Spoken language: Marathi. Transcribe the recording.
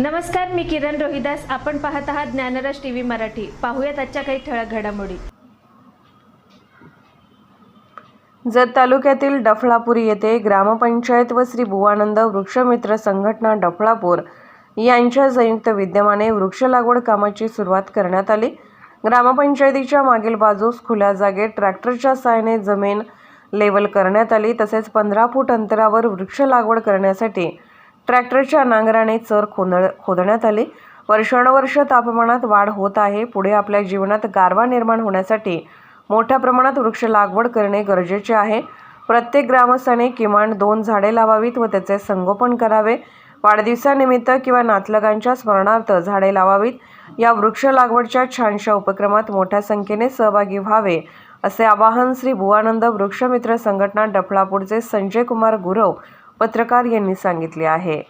नमस्कार मी किरण रोहिदास. आपण पाहत आहात ज्ञानराज टी व्ही मराठी. पाहूयात आजच्या काही ठळक घडामोडी. जत तालुक्यातील डफळापूर येथे ग्रामपंचायत व श्री भुवानंद वृक्षमित्र संघटना डफळापूर यांच्या संयुक्त विद्यमाने वृक्ष लागवड कामाची सुरुवात करण्यात आली. ग्रामपंचायतीच्या मागील बाजूस खुल्या जागेत ट्रॅक्टरच्या सहाय्याने जमीन लेवल करण्यात आली. तसेच पंधरा फूट अंतरावर वृक्ष लागवड करण्यासाठी ट्रॅक्टरच्या नांगराने चर खोदळ खोदण्यात आली. वर्षानुवर्ष तापमानात वाढ होत आहे. पुढे आपल्या जीवनात गारवा निर्माण होण्यासाठी मोठ्या प्रमाणात वृक्ष लागवड करणे गरजेचे आहे. प्रत्येक ग्रामस्थाने किमान दोन झाडे लावावीत व त्याचे संगोपन करावे. वाढदिवसानिमित्त किंवा नातलगांच्या स्मरणार्थ झाडे लावावीत. या वृक्ष लागवडच्या छानशा उपक्रमात मोठ्या संख्येने सहभागी व्हावे असे आवाहन श्री भुवानंद वृक्षमित्र संघटना डफळापूरचे संजय कुमार गुरव पत्रकार यांनी सांगितले आहे.